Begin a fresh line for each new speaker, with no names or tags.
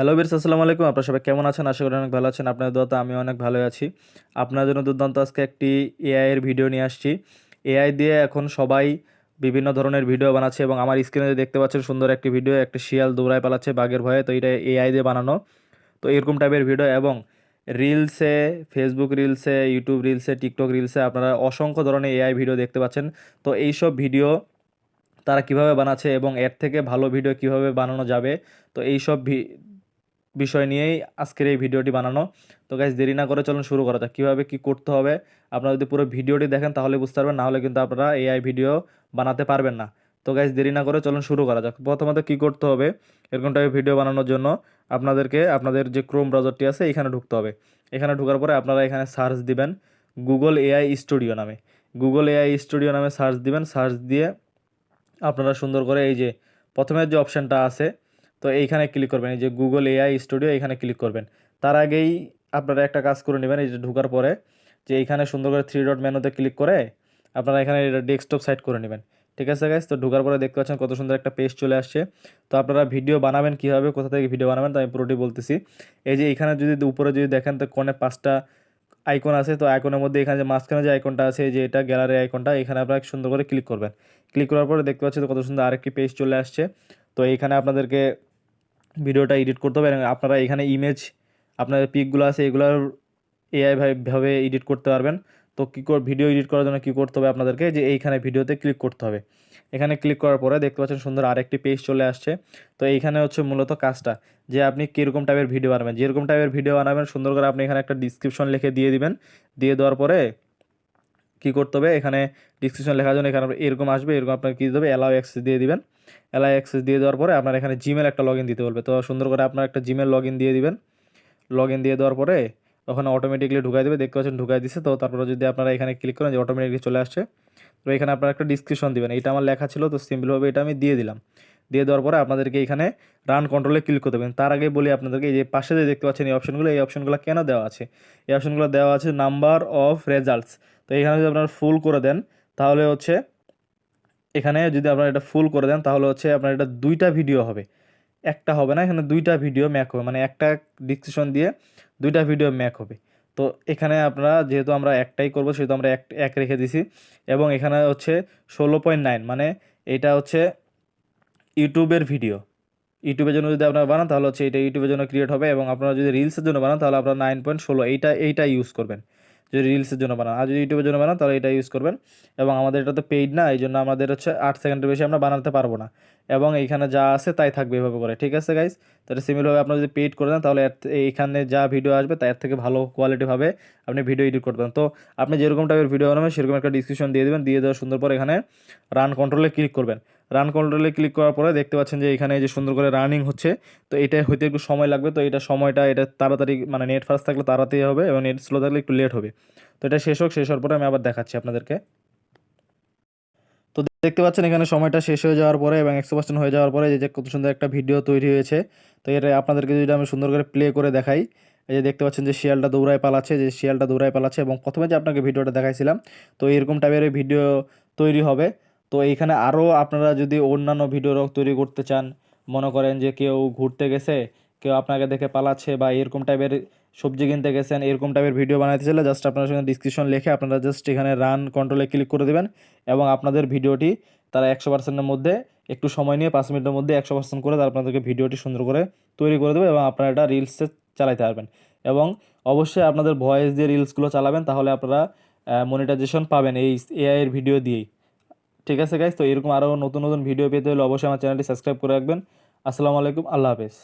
Hello বিরস আসসালামু আলাইকুম। আপনারা সবাই কেমন আছেন? আশা করি অনেক ভালো আছেন। আপনাদের দোয়াতে আমি অনেক ভালো আছি। আপনার জন্য দুর্দান্ত আজকে একটি এআই এর ভিডিও নিয়ে আসছি। এআই দিয়ে এখন সবাই বিভিন্ন ধরনের ভিডিও বানাচ্ছে এবং আমার স্ক্রিনে দেখতে পাচ্ছেন সুন্দর একটি ভিডিও একটা শিয়াল দৌড়ায় পালাচ্ছে বাঘের ভয়ে। তো এটা এআই দিয়ে বানানো। তো এরকম টাইপের ভিডিও এবং রিলসে ফেসবুক রিলসে ইউটিউব রিলসে টিকটক রিলসে আপনারা অসংখ্য ধরনের এআই ভিডিও দেখতে পাচ্ছেন। তো এইসব ভিডিও তারা কীভাবে বানাচ্ছে এবং এর থেকে ভালো ভিডিও কীভাবে বানানো যাবে? তো এইসব ভি- বিষয় নিয়েই আজকের এই ভিডিওটি বানানো। তো গাইজ দেরি না করে চলুন শুরু করা যাক। কীভাবে কী করতে হবে? আপনারা যদি পুরো ভিডিওটি দেখেন তাহলে বুঝতে পারবেন নাহলে কিন্তু আপনারা এআই ভিডিও বানাতে পারবেন না। তো গাইজ দেরি না করে চলুন শুরু করা যাক। প্রথমত কী করতে হবে? এরকম টাইপের ভিডিও বানানোর জন্য আপনাদেরকে আপনাদের যে ক্রোম ব্রাউজারটি আছে, এখানে ঢুকতে হবে। এখানে ঢোকার পরে আপনারা এখানে সার্চ দিবেন গুগল এআই স্টুডিও নামে। গুগল এআই স্টুডিও নামে সার্চ দিবেন। সার্চ দিয়ে আপনারা সুন্দর করে এই যে প্রথমের যে অপশানটা আছে তো এইখানে ক্লিক করবেন, এই যে গুগল এআই স্টুডিও এখানে ক্লিক করবেন। তার আগেই আপনারা একটা কাজ করে নেবেন, এই যে ঢোকার পরে যে এইখানে সুন্দর করে থ্রি ডট মেনুতে ক্লিক করে আপনারা এখানে এটা ডেস্কটপ সাইট করে নেবেন। ঠিক আছে গাইজ তো ঢোকার পরে দেখতে পাচ্ছেন কত সুন্দর একটা পেজ চলে আসছে। তো আপনারা ভিডিও বানাবেন কীভাবে, কোথা থেকে ভিডিও বানাবেন, তো আমি পুরোটি বলতেছি। এই যে এখানে যদি উপরে যদি দেখেন, তো কোণে পাঁচটা আইকন আছে, তো আইকনের মধ্যে এখানে যে মাঝখানে যে আইকনটা আছে যে এটা গ্যালারি আইকনটা এখানে আপনারা সুন্দর করে ক্লিক করবেন। ক্লিক করার পরে দেখতে পাচ্ছেন তো কত সুন্দর আরেকটি পেজ চলে আসছে। তো এইখানে আপনাদেরকে ভিডিওটা এডিট করতে হবে এবং আপনারা এখানে ইমেজ আপনাদের পিকগুলো আছে, এগুলোর এআই ভাবে এডিট করতে পারবেন। তো কী করে, ভিডিও এডিট করার জন্য কী করতে হবে আপনাদেরকে? যে এইখানে ভিডিওতে ক্লিক করতে হবে। এখানে ক্লিক করার পরে দেখতে পাচ্ছেন সুন্দর আরেকটি পেজ চলে আসছে। তো এইখানে হচ্ছে মূলত কাজটা, যে আপনি কীরকম টাইপের ভিডিও বানাবেন। যেরকম টাইপের ভিডিও বানাবেন, সুন্দর করে আপনি এখানে একটা ডিসক্রিপশন লিখে দিয়ে দিবেন। দিয়ে দেওয়ার পরে কী করতে হবে? এখানে ডিসক্রিপশন লেখার জন্য এখানে এরকম আসবে, এরকম আপনার কী দিতে হবে অ্যালাউ অ্যাক্সেস দিয়ে দিবেন। অ্যালাউ অ্যাক্সেস দিয়ে দেওয়ার পরে আপনার এখানে জিমেল একটা লগ দিতে বলবে। তো সুন্দর করে আপনার একটা জিমেল লগ দিয়ে দিবেন। লগ দিয়ে দেওয়ার পরে ওখানে অটোমেটিকলি ঢুকাই দেবে। দেখতে পাচ্ছেন ঢুকাই দিচ্ছে তো তারপরে যদি আপনারা এখানে ক্লিক করেন যে অটোমেটিকলি চলে আসছে, তো এখানে আপনারা একটা ডিসক্রিপশন দিবেন। এটা আমার লেখা ছিল, তো সিম্পলভাবে এটা আমি দিয়ে দিলাম। দিয়ে দেওয়ার পরে আপনাদেরকে এখানে রান কন্ট্রোলে ক্লিক করতে দেবেন তার আগে বলি আপনাদেরকে, এই যে পাশে যে দেখতে পাচ্ছেন এই অপশনগুলো এই অপশনগুলো কেন দেওয়া আছে? এই অপশনগুলো দেওয়া আছে নাম্বার অফ রেজাল্টস তো এখানে যদি আপনারা ফুল করে দেন, তাহলে হচ্ছে এখানে যদি আপনারা এটা ফুল করে দেন, তাহলে হচ্ছে আপনার এটা দুইটা ভিডিও হবে। একটা হবে না, এখানে দুইটা ভিডিও ম্যাক হবে। মানে একটা ডিসক্রিপশন দিয়ে দুইটা ভিডিও ম্যাক হবে। তো এখানে আপনারা যেহেতু আমরা একটাই করব, সেহেতু আমরা এক এক রেখে দিছি। এবং এখানে হচ্ছে ষোলো পয়েন্ট নাইন মানে এটা হচ্ছে ইউটিউবের ভিডিও ইউটিউবের জন্য যদি আপনারা বানান, তাহলে হচ্ছে এটা ইউটিউবের জন্য ক্রিয়েট হবে। এবং আপনারা যদি রিলসের জন্য বানান, তাহলে আপনারা নাইন পয়েন্ট ষোলো, এইটা এইটা ইউজ করবেন। যদি রিলসের জন্য বানান। আর যদি ইউটিউবের জন্য বানান, তাহলে এটা ইউজ করবেন। এবং আমাদের এটা তো পেইড না এই জন্য আমাদের হচ্ছে আট সেকেন্ডের বেশি আমরা বানাতে পারব না। এবং এইখানে যা আছে তাই থাকবে এভাবে করে। ঠিক আছে গাইজ তাহলে সিমিলভাবে আপনারা যদি পেইড করে দেন, তাহলে এইখানে যা ভিডিও আসবে তার থেকে ভালো কোয়ালিটিভাবে আপনি ভিডিও এডিট করতে পারেন তো আপনি যেরকম টাইপের ভিডিও বানাবেন, সেরকম একটা ডিসক্রিপশন দিয়ে দেবেন। দিয়ে দেওয়ার সুন্দর পর এখানে রান কন্ট্রোলে ক্লিক করবেন। রান কন্ট্রোলে ক্লিক করার পরে দেখতে পাচ্ছেন যে এখানে যে সুন্দর করে রানিং হচ্ছে। তো এটা হইতে একটু সময় লাগবে, তো এটা সময়টা, এটা তাড়াতাড়ি মানে নেট ফাস্ট থাকলে তাড়াতাড়ি হবে এবং নেট স্লো থাকলে একটু লেট হবে। তো এটা শেষ হোক, শেষ হওয়ার পরে আমি আবার দেখাচ্ছি আপনাদেরকে। তো দেখতে পাচ্ছেন এখানে সময়টা শেষ হয়ে যাওয়ার পরে এবং একশো পার্সেন্ট হয়ে যাওয়ার পরে যে কত সুন্দর একটা ভিডিও তৈরি হয়েছে। তো এটা আপনাদেরকে যদি আমি সুন্দর করে প্লে করে দেখাই, এই যে দেখতে পাচ্ছেন যে শিয়ালটা দৌড়ায় পালাচ্ছে, যে শিয়ালটা দৌড়ায় পালাচ্ছে এবং প্রথমে যে আপনাকে ভিডিওটা দেখাইছিলাম, তো এরকম টাইপের ভিডিও তৈরি হবে। তো এইখানে আরও আপনারা যদি অন্যান্য ভিডিও রক তৈরি করতে চান, মনে করেন যে কেউ ঘুরতে গেছে, কেউ আপনাকে দেখে পালাচ্ছে বা এরকম টাইপের সবজি কিনতে গেছেন, এরকম টাইপের ভিডিও বানাতে চাইলে জাস্ট আপনার সঙ্গে ডিসক্রিপশন লিখে আপনারা জাস্ট এখানে রান কন্ট্রোলে ক্লিক করে দেবেন এবং আপনাদের ভিডিওটি তারা একশো পার্সেন্টের মধ্যে একটু সময় নিয়ে পাঁচ মিনিটের মধ্যে একশো পার্সেন্ট করে তারা আপনাদেরকে ভিডিওটি সুন্দর করে তৈরি করে দেবে এবং আপনারা এটা রিলসে চালাতে পারবেন। এবং অবশ্যই আপনাদের ভয়েস দিয়ে রিলসগুলো চালাবেন, তাহলে আপনারা মনিটাইজেশন পাবেন এই এআই এর ভিডিও দিয়েই। ঠিক আছে গাইজ তো এরকম আরও নতুন নতুন ভিডিও পেতে হলে অবশ্যই আমার চ্যানেলটি সাবস্ক্রাইব করে রাখবেন। আসসালামু আলাইকুম, আল্লাহ হাফেজ।